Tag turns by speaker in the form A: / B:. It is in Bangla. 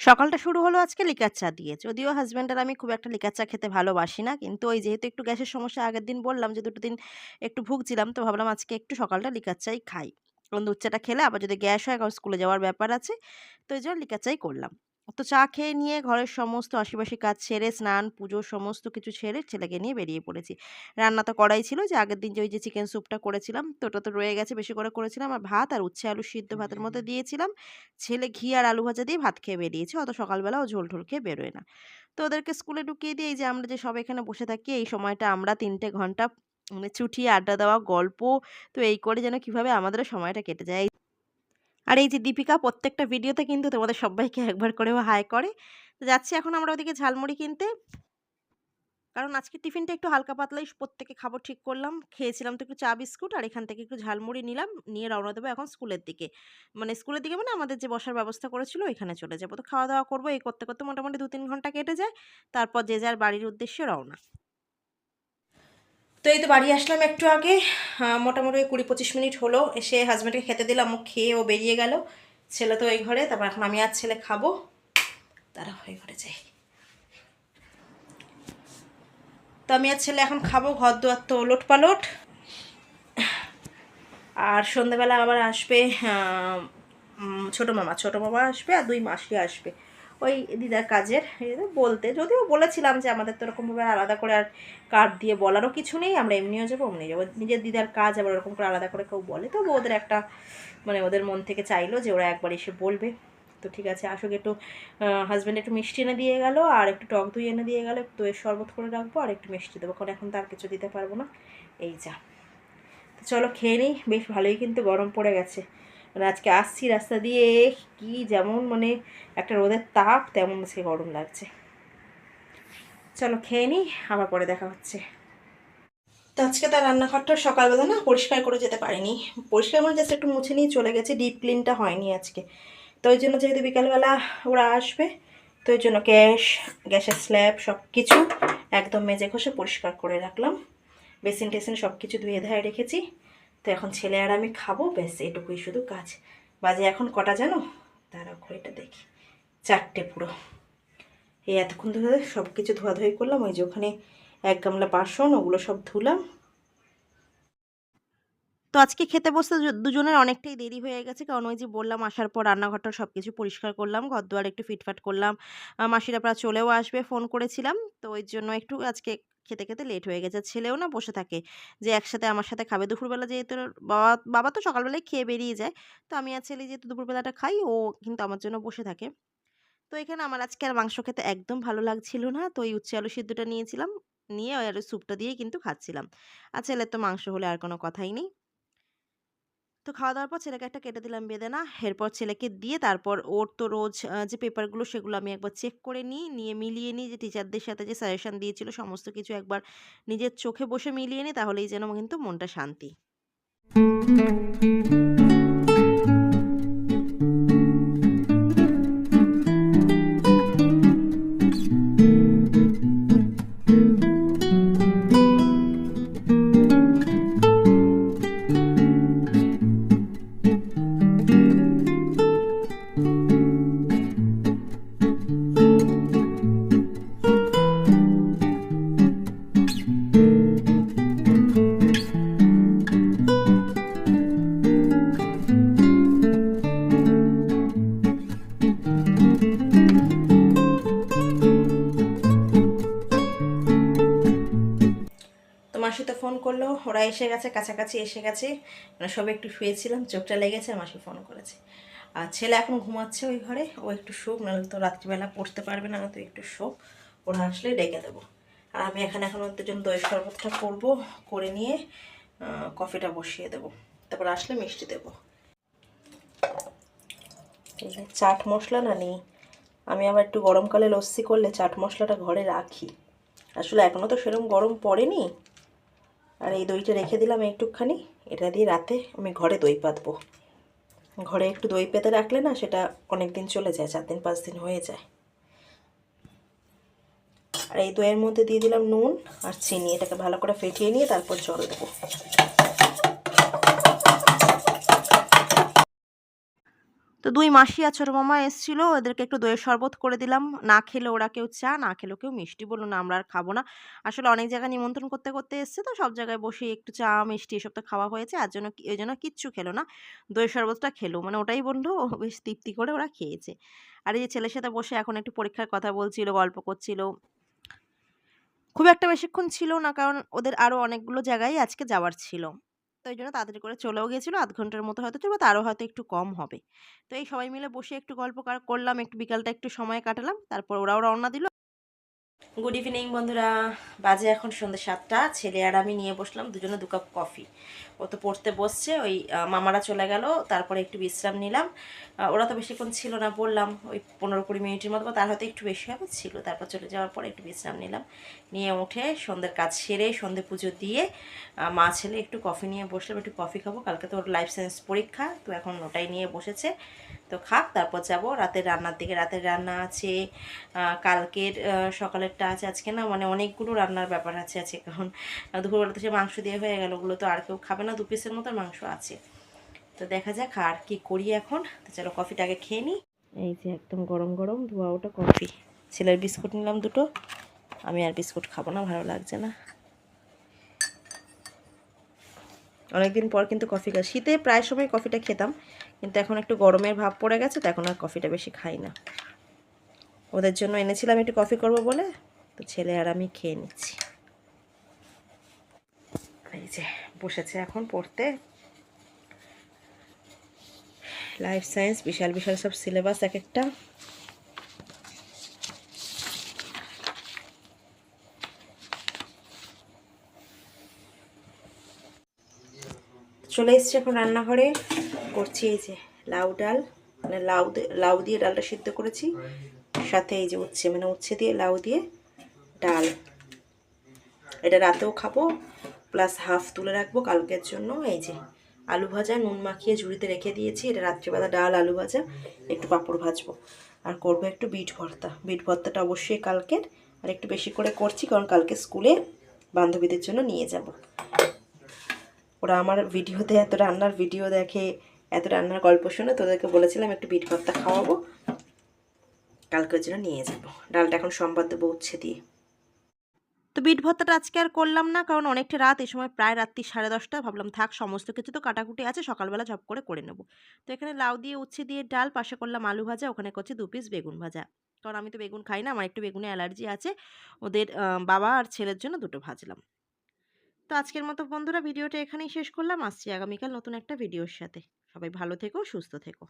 A: সকালটা শুরু হলো আজকে লিকার চা দিয়ে। যদিও হাজব্যান্ড আর আমি খুব একটা লিকার চা খেতে ভালোবাসি না। কিন্তু ওই যেহেতু একটু গ্যাসের সমস্যা, আগের দিন বললাম যে দুটো দিন একটু ভুগছিলাম। তো ভাবলাম আজকে একটু সকালটা লিকার চাই খাই। কারণ দুধ চাটা খেলে আবার যদি গ্যাস হয় কারণ স্কুলে যাওয়ার ব্যাপার আছে। তো এইজন্য লিকার চাই করলাম। তো চা খেয়ে নিয়ে ঘরের সমস্ত আশিপাশি কাজ সেরে স্নান, পুজো সমস্ত কিছু সেরে ছেলেকে নিয়ে বেরিয়ে পড়েছি। রান্না তো করাই ছিল যে আগের দিন যে ওই যে চিকেন স্যুপটা করেছিলাম তো ওটা তো রয়ে গেছে বেশি করে করেছিলাম। আর ভাত আর উচ্ছে আলু সিদ্ধ ভাতের মধ্যে দিয়েছিলাম। ছেলে ঘি আর আলু ভাজা দিয়ে ভাত খেয়ে বেরিয়েছে। অত সকালবেলা ও ঝোল-টোল খেয়ে বেরোয় না। তো ওদেরকে স্কুলে ঢুকিয়ে দিয়ে এই যে আমরা যে সব এখানে বসে থাকি এই সময়টা আমরা তিনটে ঘণ্টা মানে ছুটি আড্ডা দেওয়া, গল্প তো এই করে যেন কীভাবে আমাদের সময়টা কেটে যায়। আর এই যে দীপিকা প্রত্যেকটা ভিডিওতে কিন্তু তোমাদের সবাইকে একবার করেও হাই করে। তো যাচ্ছি এখন আমরা ওদিকে ঝালমুড়ি কিনতে। কারণ আজকে টিফিনটা একটু হালকা পাতলাই প্রত্যেকে খাব ঠিক করলাম। খেয়েছিলাম তো একটু চা বিস্কুট আর এখান থেকে একটু ঝালমুড়ি নিলাম। নিয়ে রওনা দেবো এখন স্কুলের দিকে। মানে স্কুলের দিকে মানে আমাদের যে বসার ব্যবস্থা করেছিল ওইখানে চলে যাব। তো খাওয়া-দাওয়া করব। এই করতে, করতে মোটামুটি ২-৩ ঘণ্টা কেটে যায়। তারপর যে যার বাড়ির উদ্দেশ্যে রওনা। তো এই তো বাড়ি আসলাম একটু আগে। মোটামুটি ২০-২৫ মিনিট হলো। এসে হাসব্যান্ডকে খেতে দিলাম। ও খেয়ে ও বেরিয়ে গেল। ছেলে তো ওই ঘরে। তারপর এখন আমি আর ছেলে খাব। তারা ওই ঘরে যাই। তো আমি আর ছেলে এখন খাব। ঘর-দুয়ার তো ওলট-পালট। আর সন্ধ্যাবেলা আবার আসবে ছোট মামা। ছোট মামা আসবে আর দুই মাসি আসবে। ওই দিদার কাজের বলতে। যদিও বলেছিলাম যে আমাদের তো ওরকমভাবে আলাদা করে আর কার্ড দিয়ে বলারও কিছু নেই। আমরা এমনিও যাব, অমনিও যাব। নিজের দিদার কাজ আবার ওরকম করে আলাদা করে কেউ বলে। তবু ওদের একটা মানে ওদের মন থেকে চাইলো যে ওরা একবার এসে বলবে। তো ঠিক আছে আসুক একটু আ হাসব্যান্ড একটু মিষ্টি এনে দিয়ে গেল আর একটু টক দই এনে দিয়ে গেল। দইয়ের শরবত করে রাখব আর একটু মিষ্টি দেবো। কারণ এখন তো আর কিছু দিতে পারব না। এই যা। তো চলো খেয়ে নিই। বেশ ভালোই কিন্তু গরম পড়ে গেছে। মানে আজকে আসছি রাস্তা দিয়ে কি যেমন মানে একটা রোদের তাপ তেমন আজকে গরম লাগছে। চলো খেয়ে নিই আবার পরে দেখা হচ্ছে। তো আজকে তার রান্নাঘরটা সকালবেলা না পরিষ্কার করে যেতে পারিনি। পরিষ্কার মানে জাস্ট একটু মুছে নিয়ে চলে গেছে ডিপ ক্লিনটা হয়নি আজকে। তো ওই জন্য যেহেতু বিকালবেলা ওরা আসবে তো ওই জন্য গ্যাস, গ্যাসের স্ল্যাব সব কিছু একদম মেজে ঘষে পরিষ্কার করে রাখলাম। বেসিন-টেসিন সব কিছু ধুয়ে ধায়ে রেখেছি। তো এখন ছেলে আর আমি খাব, ব্যাস, এটুকুই শুধু কাজ। বাজে এখন কটা জানো? দাঁড়াও ঘড়িটা দেখি। চারটে পুরো। এই এতক্ষণ ধরে সব কিছু ধোয়াধুয়ি করলাম। ওই যে ওখানে এক গামলা বাসন, ওগুলো সব ধুলাম। তো আজকে খেতে বসতে দুজনের অনেকটাই দেরি হয়ে গেছে। কারণ ওই যে বললাম, আসার পর রান্নাঘরটা সব কিছু পরিষ্কার করলাম। ঘর-দুয়ার একটু ফিটফাট করলাম। মাসিরা প্রায় চলেও আসবে, ফোন করেছিলাম। তো ওই জন্য একটু আজকে খেতে, খেতে লেট হয়ে গেছে। ছেলেও না বসে থাকে যে একসাথে আমার সাথে খাবে। দুপুরবেলা যেহেতু বাবা বাবা তো সকালবেলায় খেয়ে বেরিয়ে যায়। তো আমি আর ছেলে যেহেতু দুপুরবেলাটা খাই ও কিন্তু আমার জন্য বসে থাকে। তো এখানে আমার আজকে আর মাংস খেতে একদম ভালো লাগছিল না। তো এই উচ্ছে আলু সিদ্ধটা নিয়েছিলাম। নিয়ে আর স্যুপটা দিয়েই কিন্তু খাচ্ছিলাম। আর ছেলের তো মাংস হলে আর কোনো কথাই নেই। তো খাওয়া-দাওয়ার পর ছেলেকে একটা কেটে দিলাম বেদানা। এরপর ছেলেকে দিয়ে তারপর ওর তো রোজ যে পেপারগুলো সেগুলো আমি একবার চেক করে নিই। নিয়ে মিলিয়ে নিই যে টিচারদের সাথে যে সাজেশন দিয়েছিল সমস্ত কিছু একবার নিজের চোখে বসে মিলিয়ে নিই, তাহলেই যেন কিন্তু মনটা শান্তি। করল। ওরা এসে গেছে, কাছাকাছি এসে গেছে। মানে সবে একটু শুয়েছিলাম, চোখটা লেগেছে, মাসি ফোন করেছে। আর ছেলে এখন ঘুমাচ্ছে ওই ঘরে। ও একটু শোক, নাহলে তো রাত্রিবেলা পড়তে পারবে না তো একটু শোক। ওরা আসলে ডেকে দেবো। আর আমি এখানে এখন ওদের জন্য দই শরবতটা করব। করে নিয়ে কফিটা বসিয়ে দেবো। তারপর আসলে মিষ্টি দেবো। চাট মশলা না নেই। আমি আবার একটু গরমকালে লস্যি করলে চাট মশলাটা ঘরে রাখি। আসলে এখনও তো সেরকম গরম পড়েনি। আর এই দইটা রেখে দিলাম একটুখানি। এটা দিয়ে রাতে আমি ঘরে দই পাতবো। ঘরে একটু দই পেতে রাখলে না সেটা অনেক দিন চলে যায়। চার দিন, পাঁচ দিন হয়ে যায়। আর এই দইয়ের মধ্যে দিয়ে দিলাম নুন আর চিনি। এটাকে ভালো করে ফেটিয়ে নিয়ে তারপর জল দেবো। তো দুই মাসি আর ছোটো মামা এসেছিল, ওদেরকে একটু দইয়ের শরবত করে দিলাম। না খেলে ওরা কেউ চা, না খেলেও কেউ মিষ্টি বলল, না, আমরা আর খাব না। আসলে অনেক জায়গায় নিমন্ত্রণ করতে করতে এসছে তো সব জায়গায় বসে একটু চা, মিষ্টি এসব তো খাওয়া হয়েছে, আর জন্য ওই জন্য কিচ্ছু খেলো না। দইয়ের শরবতটা খেলো মানে ওটাই বলল বেশ তৃপ্তি করে ওরা খেয়েছে। আর এই যে ছেলের সাথে বসে এখন একটু পরীক্ষার কথা বলছিল, গল্প করছিল। খুব একটা বেশিক্ষণ ছিল না, কারণ ওদের আরও অনেকগুলো জায়গায় আজকে যাওয়ার ছিল। তো এই জন্য তাড়াতাড়ি করে চলেও গেছিল আধ ঘণ্টার মতো হয়তো চলবে, তারও হয়তো একটু কম হবে। তো এই সবাই মিলে বসে একটু গল্প কর- করলাম, একটু বিকালটা একটু সময় কাটালাম। তারপর ওরাও রওনা দিল। গুড ইভিনিং বন্ধুরা। বাজে এখন সন্ধ্যে সাতটা। ছেলে আর আমি নিয়ে বসলাম দুজনে দু কাপ কফি। ও তো পড়তে বসছে, ওই মামারা চলে গেল, তারপরে একটু বিশ্রাম নিলাম। ওরা তো বেশিক্ষণ ছিল না, বললাম ওই পনেরো কুড়ি মিনিটের মতো, তার হয়তো একটু বেশি হবে, ছিল। তারপর চলে যাওয়ার পরে একটু বিশ্রাম নিলাম। নিয়ে উঠে সন্ধ্যের কাজ সেরে, সন্ধ্যে পুজো দিয়ে মা ছেলে একটু কফি নিয়ে বসলাম, একটু কফি খাব। কালকে তো ওর লাইফ সায়েন্স পরীক্ষা, তো এখন ওটাই নিয়ে বসেছে। তো খাক, তারপর যাব রাতের রান্নার দিকে। রাতের রান্না আছে কালকের সকালেরটা আছে আজকে না মানে অনেকগুলো রান্নার ব্যাপার আছে আছে কারণ দুপুরবেলাতে সে মাংস দিয়ে হয়ে গেল, ওগুলো তো আর কেউ খাবে না, দু পিসের মতো মাংস আছে। তো দেখা যাক আর কি করি এখন। তো চলো কফিটা আগে খেয়ে নিই এই যে একদম গরম গরম ধোয়া ওটা কফি ছেলের বিস্কুট নিলাম দুটো। আমি আর বিস্কুট খাব না, ভালো লাগছে না। অনেকদিন পর কিন্তু কফি খাই। শীতে প্রায় সময় কফিটা খেতাম। কিন্তু এখন একটু গরমের ভাব পড়ে গেছে, তো এখন আর কফিটা বেশি খাই না। ওদের জন্য এনেছিলাম একটু কফি করব বলে, তো ছেলে আর আমি খেয়ে নিচ্ছি। এই যে, বসেছে এখন পড়তে। লাইফ সায়েন্স বিশাল বিশাল সব সিলেবাস এক একটা। চলে এসছি এখন রান্নাঘরে। করছি, এই যে লাউ ডাল মানে লাউ লাউ দিয়ে ডালটা সিদ্ধ করেছি। সাথে এই যে উচ্ছে মানে উচ্ছে দিয়ে লাউ দিয়ে ডাল। এটা রাতেও খাব, প্লাস হাফ তুলে রাখব কালকের জন্য। এই যে আলু ভাজা, নুন মাখিয়ে ঝুড়িতে রেখে দিয়েছি। এটা রাত্রিবেলা ডাল, আলু ভাজা, একটু পাঁপড় ভাজবো। আর করব একটু বিট ভর্তা। বিট ভর্তাটা অবশ্যই কালকের, আর একটু বেশি করে করছি, কারণ কালকে স্কুলে বান্ধবীদের জন্য নিয়ে যাব। ওরা আমার ভিডিওতে, এত রান্নার ভিডিও দেখে এত রান্নার গল্প শুনে তোদেরকে বলেছিলাম একটু বিট ভর্তা খাওয়াবো। কালকের জন্য নিয়ে যাব। ডালটা এখন সম্বাদ দেবো উচ্ছে দিয়ে। তো বিট ভর্তাটা আজকে আর করলাম না, কারণ অনেকটা রাত, এই সময় প্রায় রাত্রি সাড়ে দশটা। ভাবলাম থাক, সমস্ত কিছু তো কাটাকুটি আছে, সকালবেলা ঝপ করে করে নেব। তো এখানে লাউ দিয়ে, উচ্ছে দিয়ে ডাল, পাশে করলাম আলু ভাজা, ওখানে করছে দু পিস বেগুন ভাজা। কারণ আমি তো বেগুন খাই না, আমার একটু বেগুনে অ্যালার্জি আছে। ওদের বাবা আর ছেলের জন্য দুটো ভাজলাম। তো আজকের মতো বন্ধুরা, ভিডিওটা এখানেই শেষ করলাম। আসছি আগামীকাল নতুন একটা ভিডিওর সাথে। সবাই ভালো থেকো, সুস্থ থেকো।